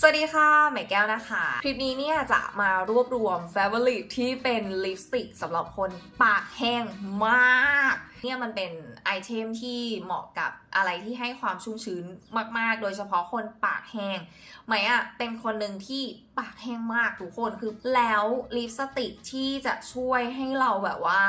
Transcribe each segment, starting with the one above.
สวัสดีค่ะใหม่แก้วนะคะ คลิปนี้เนี่ยจะมารวบรวม f a v o r i t ที่เป็นลิปสติกสำหรับคนปากแห้งมาก เนี่ยมันเป็นไอเทมที่เหมาะกับอะไรที่ให้ความชุ่มชื้นมาก ๆ โดยเฉพาะคนปากแห้งไหมอะเป็นคนหนึ่งที่ปากแห้งมากทุกคนคือแล้วลิปสติกที่จะช่วยให้เราแบบว่า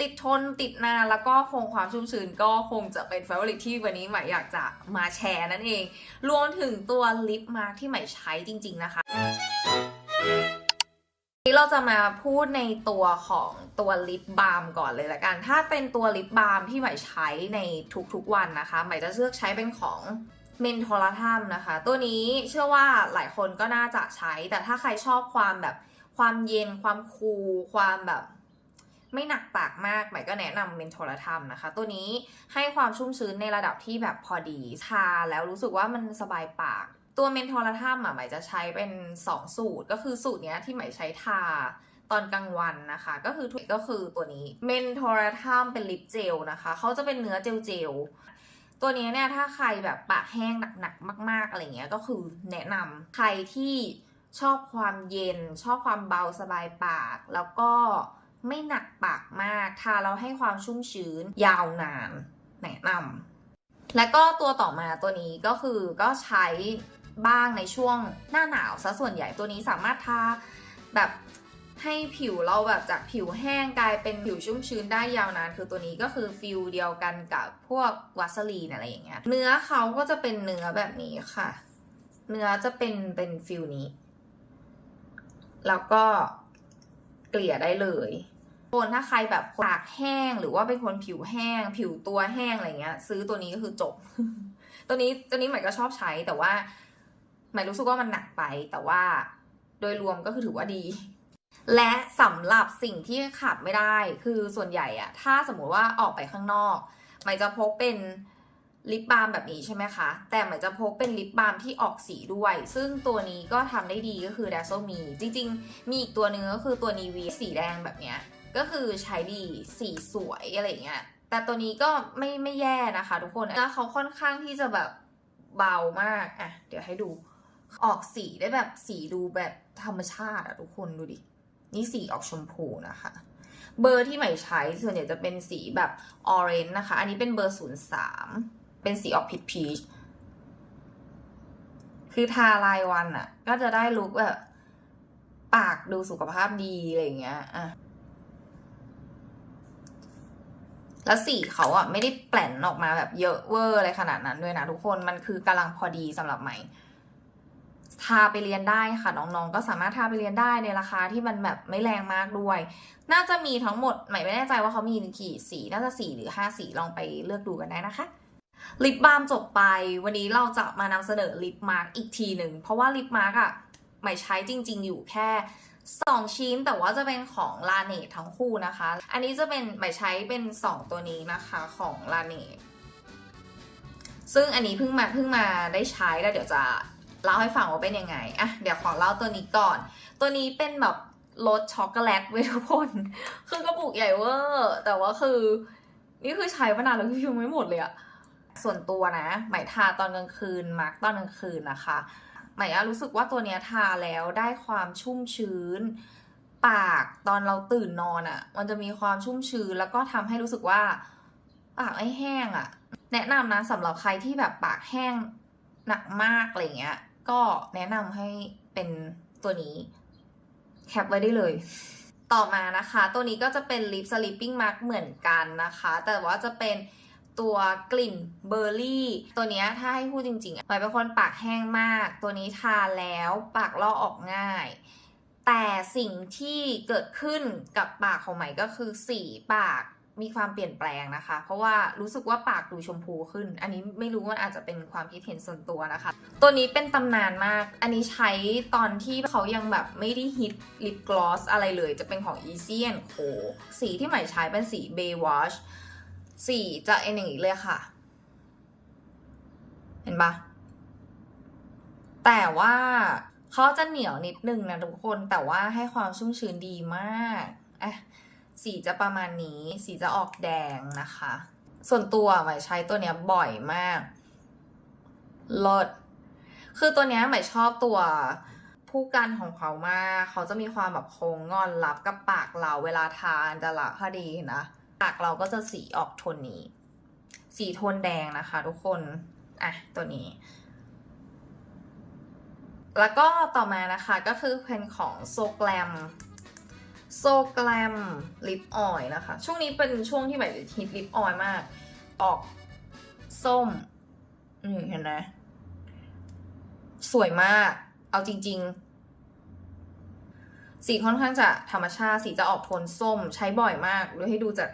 ติดทนติดนานแล้วก็คงความชุ่มชื้นก็คงจะเป็น f a v o r i t ที่วันนี้ใหม่อยากจะมาแชร์นั่นเอง รวมถึงตัวลิปมาร์คที่ใหม่ใช้จริง ๆ นะคะนี้เราจะมาพูดในตัวของตัวลิปบาล์มก่อนเลยละกัน ถ้าเป็นตัวลิปบาล์มที่ใหม่ใช้ในทุกๆวันนะคะใหม่จะเลือกใช้เป็นของเมนโทรทัมนะคะ ตัวนี้เชื่อว่าหลายคนก็น่าจะใช้ แต่ถ้าใครชอบความแบบความเย็นความคูลความแบบ ไม่หนักปากมากใหม่ก็แนะนำเมนโทรทัมนะคะ ตัวนี้ให้ความชุ่มชื้นในระดับที่แบบพอดี ทาแล้วรู้สึกว่ามันสบายปาก ตัวเมนโทรทัมอะใหม่จะใช้เป็น 2 สูตร ก็คือสูตรเนี้ยที่ใหม่ใช้ทาตอนกลางวันนะคะ ก็คือทุกก็คือตัวนี้เมนโทรทัมเป็นลิปเจลนะคะเขาจะเป็นเนื้อเจลเจลตัวนี้เนี่ยถ้าใครแบบปากแห้งหนักๆมาก ๆอะไรเงี้ยก็คือแนะนำใครที่ชอบความเย็น ชอบความเบาสบายปาก แล้วก็ ไม่หนักปากมาก ทาแล้วให้ความชุ่มชื้น ยาวนานแนะนำและก็ตัวต่อมาตัวนี้ก็คือก็ใช้บ้างในช่วงหน้าหนาวซะส่วนใหญ่ตัวนี้สามารถทาแบบให้ผิวเราแบบจากผิวแห้งกลายเป็นผิวชุ่มชื้นได้ยาวนาน คือตัวนี้ก็คือฟิลเดียวกันกับพวกวัสลีนอะไรอย่างเงี้ยเนื้อเขาก็จะเป็นเนื้อแบบนี้ค่ะ เนื้อจะเป็นเป็นฟิลนี้ แล้วก็เกลี่ยได้เลย คนถ้าใครแบบปากแห้งหรือว่าเป็นคนผิวแห้ง ผิวตัวแห้งอะไรเงี้ย ซื้อตัวนี้ก็คือจบ ตัวนี้ตัวนี้ใหม่ก็ชอบใช้แต่ว่าใหม่รู้สึกว่ามันหนักไป แต่ว่าโดยรวมก็คือถือว่าดี และสำหรับสิ่งที่ขาดไม่ได้ คือส่วนใหญ่อะถ้าสมมุติว่าออกไปข้างนอกใหม่จะพกเป็นลิปบาล์มแบบนี้ใช่ไหมคะ แต่ใหม่จะพกเป็นลิปบาล์มที่ออกสีด้วย ซึ่งตัวนี้ก็ทำได้ดีก็คือ d a z z l e มีจริง ๆ มีอีกตัวหนึ่งก็คือตัวนีวีสีแดงแบบเนี้ย ก็คือใช้ดีสีสวยอะไรอย่างเงี้ย แต่ตัวนี้ก็ไม่ไม่แย่นะคะ ทุกคนแล้วเขาค่อนข้างที่จะแบบเบามากอะเดี๋ยวให้ดู ออกสีได้แบบสีดูแบบธรรมชาติอะทุกคนดูดิ นี่สีออกชมพูนะคะ เบอร์ที่ใหม่ใช้ส่วนใหญ่จะเป็นสีแบบออเรนจ์นะคะ อันนี้เป็นเบอร์03เป็นสีออกพีชพีชคือทารายวันอะก็จะได้ลุคแบบ ปากดูสุขภาพดีอะไรอย่างเงี้ยอะ แล้วสีเขาอะไม่ได้แปลนออกมาแบบเยอะเวอร์อะไรขนาดนั้นด้วยนะทุกคนมันคือกำลังพอดีสำหรับใหม่ทาไปเรียนได้ค่ะน้องๆ ก็สามารถทาไปเรียนได้ในราคาที่มันแบบไม่แรงมากด้วย น่าจะมีทั้งหมดใหม่ไม่แน่ใจว่าเขามีกี่สีน่าจะสี่หรือห้าสีลองไปเลือกดูกันได้นะคะลิปบาล์มจบไป วันนี้เราจะมานำเสนอลิปมาร์กอีกทีหนึ่ง เพราะว่าลิปมาร์กอะใหม่ใช้จริง ๆ อยู่แค่ 2 ชิ้นแต่ว่าจะเป็นของลาเนตทั้งคู่นะคะ อันนี้จะเป็นหม่ใช้เป็น 2 ตัวนี้นะคะของลาเนตซึ่งอันนี้เพิ่งมาเพิ่งมาได้ใช้แล้วเดี๋ยวจะเล่าให้ฟังว่าเป็นยังไงอะเดี๋ยวขอเล่าตัวนี้ก่อน ตัวนี้เป็นแบบรสช็อกโกแลตเว้ยทุกคน คือกระปุกใหญ่เวอร์แต่ว่าคือ นี่คือใช้มานานแล้วคือยังไม่หมดเลยอะส่วนตัวนะหม่ทาตอนกลางคืนมาร์กตอนกลางคืนนะคะ หม่อะรู้สึกว่าตัวเนี้ยทาแล้วได้ความชุ่มชื้น ปากตอนเราตื่นนอนอะ่ะ มันจะมีความชุ่มชื้น แล้วก็ทำให้รู้สึกว่าปากไม่แห้งอะ่ะ แนะนำนะสำหรับใครที่แบบปากแห้งหนักมากอะไรเงี้ย ก็แนะนำให้เป็นตัวนี้แคปไว้ได้เลย ต่อมานะคะ ตัวนี้ก็จะเป็นลิปสลิปปิ้งมาร์กเหมือนกันนะคะ แต่ว่าจะเป็น ตัวกลิ่นเบอร์รี่ ตัวนี้ถ้าให้พูดจริงๆอะหมายเป็นคนปากแห้งมาก ตัวนี้ทาแล้วปากลอกออกง่าย แต่สิ่งที่เกิดขึ้นกับปากของใหม่ก็คือสีปากมีความเปลี่ยนแปลงนะคะ เพราะว่ารู้สึกว่าปากดูชมพูขึ้น อันนี้ไม่รู้ว่าอาจจะเป็นความคิดเห็นส่วนตัวนะคะ ตัวนี้เป็นตำนานมาก อันนี้ใช้ตอนที่เขายังแบบไม่ได้ฮิตลิปกลอสอะไรเลย จะเป็นของ Easy Co สีที่ใหม่ใช้เป็นสี Bay Wash สีจะเอ็นอย่างนี้เลยค่ะ เห็นปะแต่ว่าเขาจะเหนียวนิดนึงนะทุกคนแต่ว่าให้ความชุ่มชื้นดีมากอะสีจะประมาณนี้ สีจะออกแดงนะคะ ส่วนตัวใหม่ใช้ตัวเนี้ยบ่อยมากลดคือตัวเนี้ยใหม่ชอบตัวผู้กันของเขามาก เขาจะมีความแบบโค้งงอนลับกับปากเราเวลาทานจะละพอดีนะ ปากเราก็จะสีออกโทนนี้ สีโทนแดงนะคะทุกคน อะ ตัวนี้ แล้วก็ต่อมานะคะก็คือเป็นของโซแกลมโซแกลมลิปออยล์นะคะ ช่วงนี้เป็นช่วงที่แบบฮิตลิปออยล์มาก ออกส้มนี่เห็นไหมสวยมาก เอาจริง ๆ สีค่อนข้างจะธรรมชาติ สีจะออกโทนส้ม ใช้บ่อยมากด้วยให้ดูจาก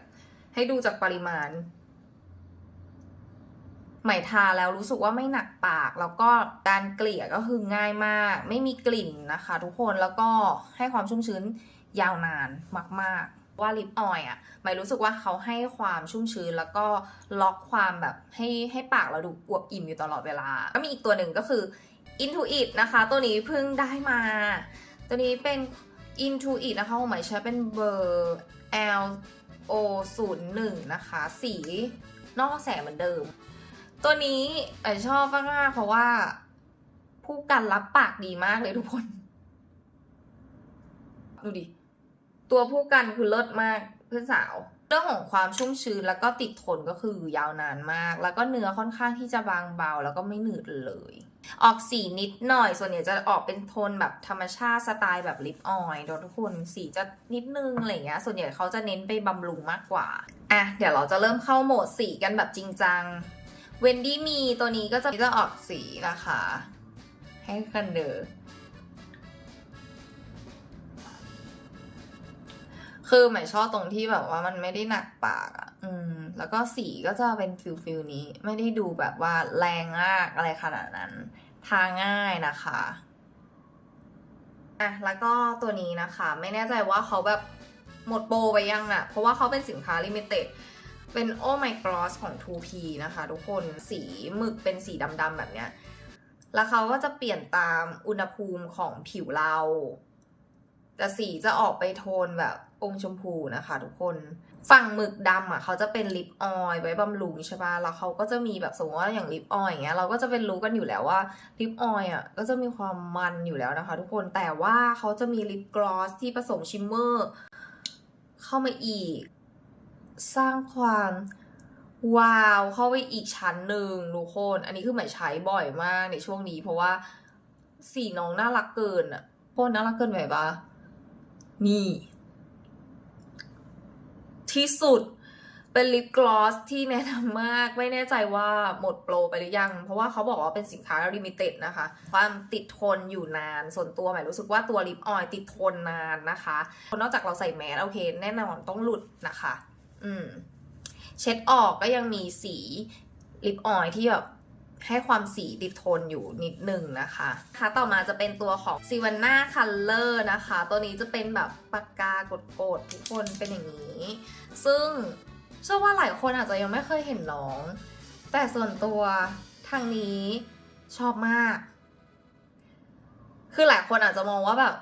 ให้ดูจากปริมาณใหม่ทาแล้วรู้สึกว่าไม่หนักปาก แล้วก็การเกลี่ยก็คือง่ายมาก ไม่มีกลิ่นนะคะ ทุกคนแล้วก็ให้ความชุ่มชื้นยาวนานมาก ๆว่าลิปออยล์อะหมายรู้สึกว่าเขาให้ความชุ่มชื้น แล้วก็ล็อกความแบบให้ให้ปากเราดูอวบอิ่มอยู่ตลอดเวลา ก็มีอีกตัวหนึ่งก็คือ Intuit นะคะ ตัวนี้เพิ่งได้มา ตัวนี้เป็น Intuit นะคะของหมายใช้เป็นเบอร์ L O 0 1 นะคะ สีนอกแสงเหมือนเดิม ตัวนี้ไอชอบมากๆเพราะว่า ผู้กันรับปากดีมากเลยทุกคน ดูดิ ตัวผู้กันคือเลิศมากเพื่อนสาวเรื่องของความชุ่มชื้นแล้วก็ติดทนก็คือยาวนานมาก แล้วก็เนื้อค่อนข้างที่จะบางเบาแล้วก็ไม่หนืดเลย ออกสีนิดหน่อย ส่วนใหญ่จะออกเป็นโทนแบบธรรมชาติสไตล์แบบลิปออยล์เดี๋ยวทุกคนสีจะนิดนึงอะไรเงี้ย ส่วนใหญ่เขาจะเน้นไปบำรุงมากกว่า อะ เดี๋ยวเราจะเริ่มเข้าโหมดสีกันแบบจริงจัง เวนดี้มีตัวนี้ก็จะจะออกสีนะคะ ให้กันเดอ คือหมายชอบตรงที่แบบว่ามันไม่ได้หนักปากอะ อืม แล้วก็สีก็จะเป็นฟิลฟิลนี้ ไม่ได้ดูแบบว่าแรงมากอะไรขนาดนั้น ทาง่ายนะคะอะแล้วก็ตัวนี้นะคะ ไม่แน่ใจว่าเขาแบบหมดโปรไปยังอะเพราะว่าเขาเป็นสินค้าลิมิเต็ดเป็น Oh My Gloss ของ 2P นะคะ ทุกคนสีหมึกเป็นสีดำๆแบบเนี้ย แล้วเขาก็จะเปลี่ยนตามอุณหภูมิของผิวเรา แต่สีจะออกไปโทนแบบอมชมพูนะคะทุกคน ฝั่งหมึกดำอะเขาจะเป็นลิปออยล์ไว้บำรุงใช่ปะแล้วเขาก็จะมีแบบสมมติว่าอย่างลิปออยล์อย่างเงี้ยเราก็จะเป็นรู้กันอยู่แล้วว่าลิปออยล์อะก็จะมีความมันอยู่แล้วนะคะ ทุกคนแต่ว่าเขาจะมีลิปกลอสที่ผสมชิมเมอร์เข้ามาอีก สร้างความว้าวเข้าไปอีกชั้นหนึ่งทุกคน อันนี้คือหมายใช้บ่อยมากในช่วงนี้ เพราะว่าสีน้องน่ารักเกินอะโคตรน่ารักเกินไปปะ นี่ ที่สุดเป็นลิปกลอสที่แนะนำมากไม่แน่ใจว่าหมดโปรไปหรือยัง เพราะว่าเขาบอกว่าเป็นสินค้าลิมิเต็ดนะคะ ความติดทนอยู่นาน ส่วนตัวหมายรู้สึกว่าตัวลิปออยติดทนนานนะคะ นอกจากเราใส่แมสโอเค แน่นอนต้องหลุดนะคะ อืม เช็ดออกก็ยังมีสีลิปออยที่แบบ ให้ความสีติดทนอยู่นิดหนึ่งนะคะค่ะต่อมาจะเป็นตัวของ s i v a n n a Color นะคะ ตัวนี้จะเป็นแบบปากกากดๆทุกคนเป็นอย่างนี้ ซึ่งเชื่อว่าหลายคนอาจจะยังไม่เคยเห็นน้อง แต่ส่วนตัวทางนี้ชอบมาก คือหลายคนอาจจะมองว่าแบบ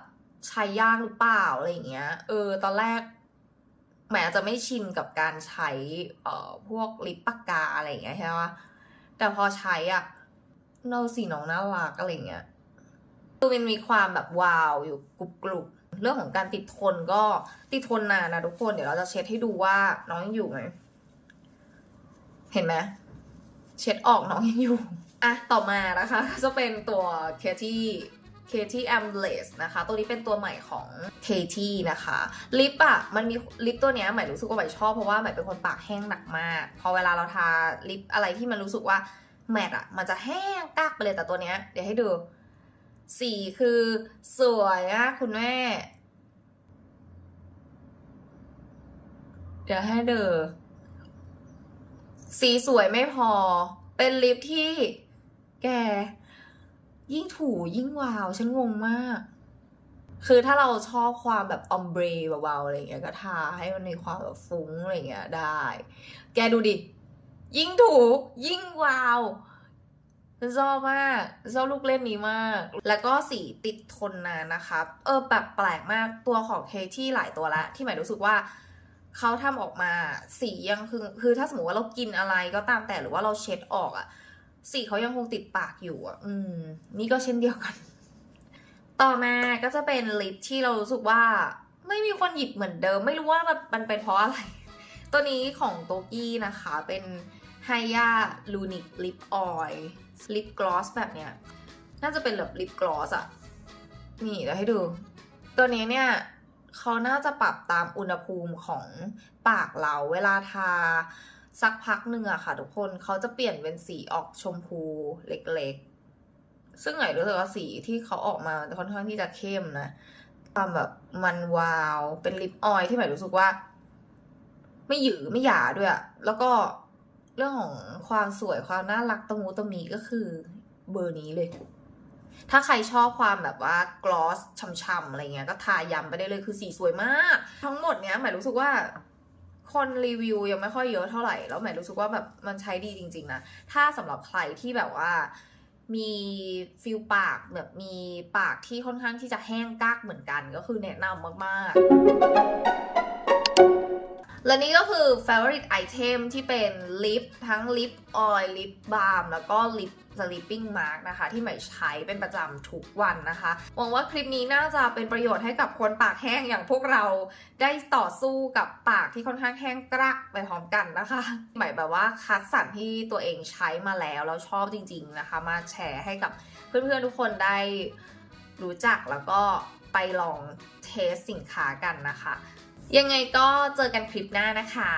ใช้ยากหรือเปล่าอะไรอย่างเงี้ย เออ ตอนแรกแหมอาจจะไม่ชินกับการใช้เอ่อพวกลิปปากกาอะไรอย่างเงี้ยใช่ไหม แต่พอใช้อะเราสีน้องน่ารักอะไรเงี้ยคือมันมีความแบบวาวอยู่กรุบกรุบเรื่องของการติดทนก็ติดทนนานนะทุกคนเดี๋ยวเราจะเช็ดให้ดูว่าน้องยังอยู่ไหมเห็นไหมเช็ดออกน้องยังอยู่อะต่อมานะคะ จะเป็นตัวเคที่ Katie a m b l e s นะคะ ตัวนี้เป็นตัวใหม่ของ Katie นะคะ ลิปอะมันมีลิปตัวเนี้ยใหม่รู้สึกว่าใหม่ชอบ เพราะว่าใหม่เป็นคนปากแห้งหนักมาก พอเวลาเราทาลิปอะไรที่มันรู้สึกว่าแมตอะมันจะแห้งกักไปเลยแต่ตัวเนี้ยเดี๋ยวให้ดู สีคือสวยอะคุณแม่ เดี๋ยวให้เดอสีสวยไม่พอ เป็นลิปที่แก ยิ่งถูยิ่งวาว ฉันงงมาก คือถ้าเราชอบความแบบออมเบรเบาๆอะไรเงี้ยก็ทาให้มันมีความแบบฟุ้งอะไรเงี้ยได้ แกดูดิ ยิ่งถูยิ่งวาวฉันชอบมากชอบลูกเล่นนี้มาก แล้วก็สีติดทนนานนะครับเออแบบแปลกมากตัวของเคที่หลายตัวละ ที่หมายรู้สึกว่าเขาทำออกมาสียังคือ คือถ้าสมมติว่าเรากินอะไรก็ตามแต่หรือว่าเราเช็ดออกอะ สีเขายังคงติดปากอยู่อะ อืม นี่ก็เช่นเดียวกัน ต่อมาก็จะเป็นลิปที่เรารู้สึกว่า ไม่มีคนหยิบเหมือนเดิม ไม่รู้ว่ามันเป็นเพราะอะไร ตัวนี้ของโตกี้นะคะ เป็นไฮยาลูนิกลิปออยล์ลิปกลอสแบบเนี้ย น่าจะเป็นแบบลิปกลอสอะนี่เดี๋ยวให้ดู ตัวนี้เนี่ยเขาน่าจะปรับตามอุณหภูมิของปากเราเวลาทา สักพักหนึ่งอะค่ะ ทุกคนเขาจะเปลี่ยนเป็นสีออกชมพูเล็กๆ ซึ่งไหนรู้สึกว่าสีที่เขาออกมาค่อนข้างที่จะเข้มนะความแบบมันวาวเป็นลิปออยที่หมายรู้สึกว่า ไม่หยือไม่หยาด้วยอะแล้วก็เรื่องของความสวยความน่ารักตะมูตะมีก็คือเบอร์นี้เลย ถ้าใครชอบความแบบว่ากลอสช่ำๆอะไรเงี้ยก็ทายำไปได้เลยคือสีสวยมาก ทั้งหมดเนี้ยหมายรู้สึกว่า คนรีวิวยังไม่ค่อยเยอะเท่าไหร่ แล้วหมายรู้สึกว่าแบบมันใช้ดีจริง ๆ นะ ถ้าสำหรับใครที่แบบว่ามีฟิลปากแบบมีปากที่ค่อนข้างที่จะแห้งกากเหมือนกันก็คือแนะนำมาก ๆ และนี่ก็คือ favorite item ที่เป็นลิปทั้งลิปออยล์ลิปบาล์มแล้วก็ลิป sleeping mask นะคะ ที่ใหม่ใช้เป็นประจำทุกวันนะคะ หวังว่าคลิปนี้น่าจะเป็นประโยชน์ให้กับคนปากแห้งอย่างพวกเราได้ต่อสู้กับปากที่ค่อนข้างแห้งกรักไปพร้อมกันนะคะหมายแบบว่าคัดสรรที่ตัวเองใช้มาแล้วแล้วชอบจริง ๆนะคะ มาแชร์ให้กับเพื่อนๆทุกคนได้รู้จักแล้วก็ไปลองเทสสินค้ากันนะคะ ยังไงก็เจอกันคลิปหน้านะคะ